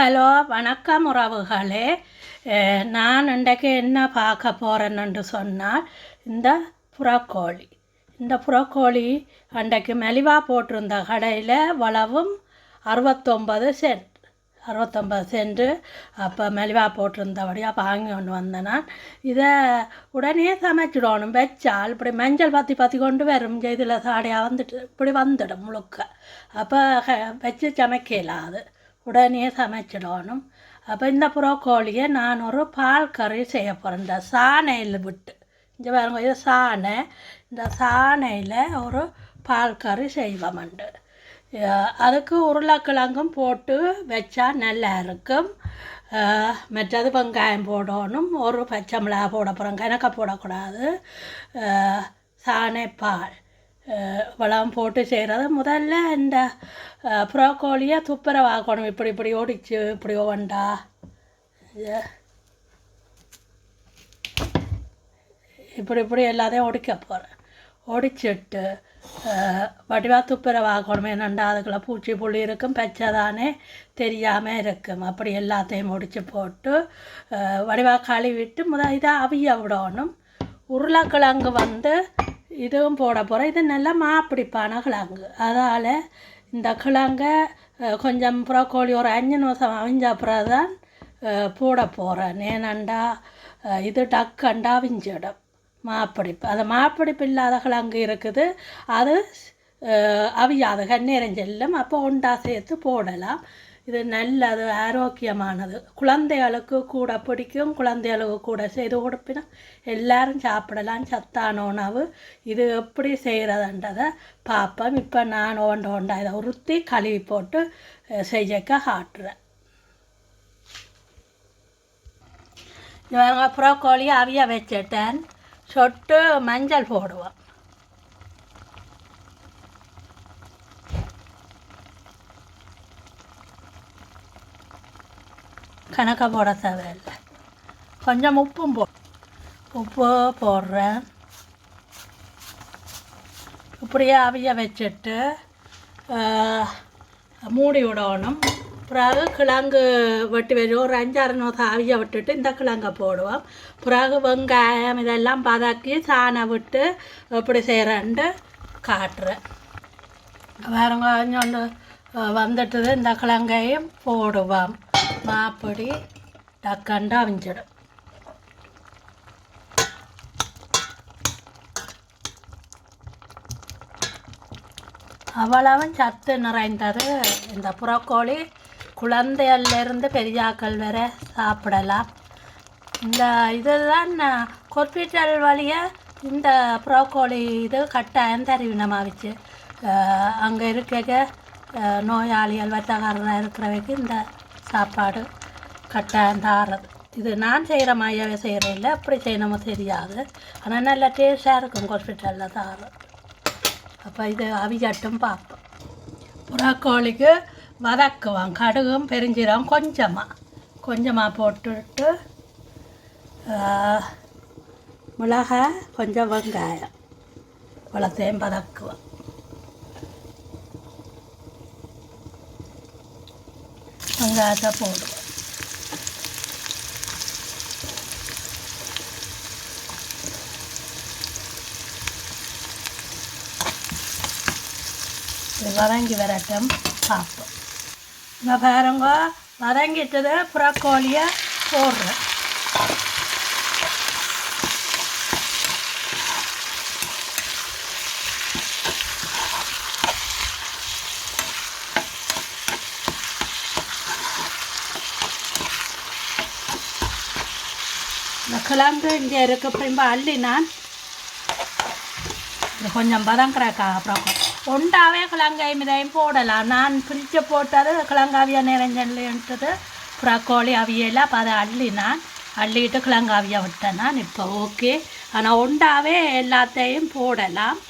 Hello வணக்கம் உறவுகளே. நான் இன்றைக்கு என்ன பார்க்க போகிறேன்னு சொன்னால் இந்த புறக்கோழி. இந்த புறக்கோழி அன்றைக்கு மெலிவாக போட்டிருந்த கடையில் வளவும் அறுபத்தொம்பது சென்ட். அறுபத்தொம்பது சென்ட்டு அப்போ மெலிவாக போட்டிருந்தபடியாக வாங்கி கொண்டு வந்தேன் நான். இதை உடனே சமைச்சிடணும் வச்சால் இப்படி மஞ்சள் பற்றி பற்றி கொண்டு வரும். இதில் சாடையாக வந்துட்டு இப்படி வந்துடும் முழுக்க. அப்போ வச்சு சமைக்கலாம் அது உடனே சமைச்சிடணும் அப்போ இந்த புரோக்கோலியை நான் ஒரு பால் கறி செய்ய போகிறேன் இந்த சாணையில் விட்டு இங்கே பாருங்க இது சாணை இந்த சாணையில் ஒரு பால் கறி செய்வோம்ண்டு அதுக்கு உருளைக்கிழங்கும் போட்டு வச்சா நல்லா இருக்கும் மற்றது வெங்காயம் போடணும் ஒரு பச்சை மிளகா போட போகிறோம் கணக்க போடக்கூடாது சாணை பால் வளம் போட்டு செய்கிறது முதல்ல இந்த ப்ரோக்கோலியை துப்புரவாக்கணும் இப்படி இப்படி ஓடிச்சு இப்படி ஓவண்டா இப்படி இப்படி எல்லாத்தையும் ஒடிக்க போகிறேன் ஒடிச்சிட்டு வடிவாக துப்புரவாக்கணும் என்னண்டா அதுக்குள்ள பூச்சி புள்ளி இருக்கும் பச்சை தானே தெரியாமல் இருக்கும் அப்படி எல்லாத்தையும் முடிச்சு போட்டு வடிவாக கழுவிட்டு முத இதை அவிய விடணும் உருளைக்கிழங்கு வந்து இதுவும் போட போகிறேன் இது நல்லா மாப்பிடிப்பான கிழங்கு அதால் இந்த கிழங்கை கொஞ்சம் ப்ரோக்கோலி ஒரு அஞ்சு நிமிஷம் அவிஞ்ச அப்புறம் தான் போட போகிறேன் ஏனண்டா இது டக்கண்டா அவிஞ்சிடும். மாப்பிடிப்பு அது மாப்பிடிப்பு இல்லாத கிழங்கு இருக்குது. அது அவியாத கண்ணீரம் செல்லும். அப்போ ஒண்டா சேர்த்து போடலாம். இது நல்லது ஆரோக்கியமானது. குழந்தைகளுக்கு கூட பிடிக்கும். குழந்தைகளுக்கு கூட செய்து கொடுப்பினா எல்லாரும் சாப்பிடலாம். சத்தான உணவு. இது எப்படி செய்கிறதுன்றதை பார்ப்போம். இப்போ நான் ஓண்ட ஒண்டா இதை உறுத்தி கழுவி போட்டு செய்யக்க காட்டுறேன். இவங்க ப்ரோக்கோலி அவிய வச்சுட்டேன். சொட்டு மஞ்சள் போடுவோம். கணக்க போட தேவையில்லை. கொஞ்சம் உப்பும் போ உப்பு போடுறேன். இப்படியே அவிய வச்சுட்டு மூடி விடணும். பிறகு கிழங்கு வெட்டி வச்சு ஒரு அஞ்சாறு நிமிஷம் அவிய விட்டுட்டு இந்த கிழங்கை போடுவோம். பிறகு வெங்காயம் இதெல்லாம் பதக்கி சாணம் விட்டு எப்படி செய்கிறேன்ட்டு காட்டுறேன். வேற கொஞ்சம் வந்துட்டது இந்த கிழங்கையும் போடுவோம். மாப்பொடி டக்கண்டு அவிஞ்சிடும் அவ்வளவும் சத்து நிறைந்தது இந்த புறக்கோழி குழந்தையிலேருந்து பெரியாக்கள் வர சாப்பிடலாம் இந்த இதுதான் ஹாஸ்பிட்டல் வழியாக இந்த புறக்கோழி இது கட்டாயம் தருவினமாக வச்சு அங்கே இருக்க நோயாளிகள் வட்டக்காரராக இருக்கிறவைக்கு இந்த சாப்பாடு கட்டாயம் தாரது. இது நான் செய்கிற மாதிரியாவே செய்கிறேன் இல்லை அப்படி செய்யணுமோ தெரியாது. ஆனால் நல்லா டேஸ்ட்டாக இருக்கும் ஹாஸ்பிட்டலில் தாரது. அப்போ இது அவிஜட்டும் பார்ப்போம். புறாக்கோழிக்கு வதக்குவோம் கடுகும் பெருஞ்சீரம் கொஞ்சமாக கொஞ்சமாக போட்டுட்டு மிளகாய் கொஞ்சம் வெங்காயம். இவ்வளோத்தையும் வதக்குவோம். வெங்காயத்தை போடுவோம் இது வதங்கி வரட்டும் பார்ப்போம் இந்த பாருங்க வதங்கிட்டது புறக்கோழியை போடுறேன் இந்த கிழங்கு இங்கே இருக்க அள்ளி நான். இது கொஞ்சம் பதங்கிறக்கா அப்புறம். உண்டாவே கிழங்காயும் இதையும் போடலாம். நான் பிரித்து போட்டது கிழங்காவிய நிறைஞ்சல்ன்றது புறக்கோழி அவியெல்லாம் அப்போ அதை அள்ளி நான். அள்ளிட்டு கிழங்காவிய விட்டேன் நான். இப்போ ஓகே. ஆனால் உண்டாவே எல்லாத்தையும் போடலாம்.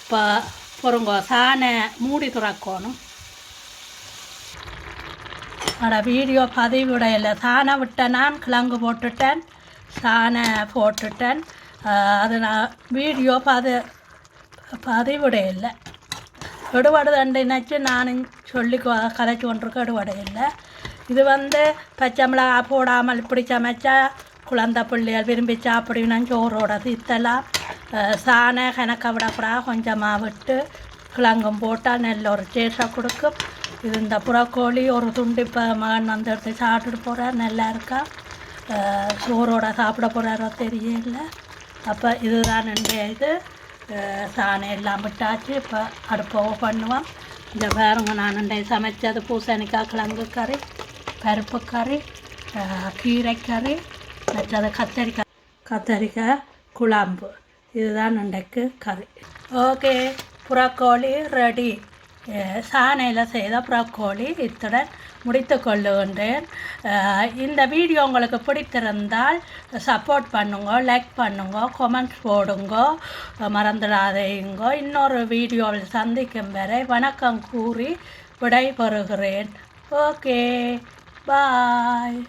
இப்போ பொறுங்கோ சாணை மூடி துறக்கணும். ஆனால் வீடியோ பதிவிடையில. சாணம் விட்டேன் நான் கிழங்கு போட்டுட்டேன். சாணை போட்டுட்டேன் ஆஹ் அது நான் வீடியோ விட இல்லை எடுபடுதண்டு நினச்சி நானும் சொல்லி கொ- கதைச்சு கொண்டிருக்க இல்லை இது வந்து பச்சை மிளகா போடாமல் இப்படி சமைச்சா குழந்த பிள்ளைகள் விரும்பி சாப்பிடுவினா சோறோட இத்தெல்லாம் சாணை கணக்க விடக்கூடாது கொஞ்சமாக விட்டு கிழங்கும் போட்டால் நல்ல ஒரு டேஸ்ட்டாக கொடுக்கும் இது இந்த புறக்கோழி ஒரு துண்டு இப்போ மகன் வந்து எடுத்து சாப்பிட்டுட்டு போகிறேன் நல்லா இருக்கா சோறோட சாப்பிட போகிறாரோ தெரியல. அப்போ இதுதான் என்னுடைய இது. சாணம் எல்லாம் விட்டாச்சு. இப்போ அடுப்பை பண்ணுவோம். இந்த பாருங்க நான் இன்றைய சமைச்சது பூசணிக்காய் கிழங்கு கறி பருப்பு கறி அஹ் கீரை கறி மற்றது கத்தரிக்காய். கத்தரிக்காய் குழம்பு. இதுதான் இன்றைக்கு கறி. Okay புறக்கோழி ready. சாணையில் செய்த புறக்கோழி இத்துடன் முடித்து கொள்ளுகின்றேன் இந்த வீடியோ உங்களுக்கு பிடித்திருந்தால் சப்போர்ட் பண்ணுங்க லைக் பண்ணுங்க கொமெண்ட்ஸ் போடுங்க மறந்துடாதீங்க. இன்னொரு வீடியோவில் சந்திக்கும் வரை வணக்கம் கூறி விடைபெறுகிறேன். Okay bye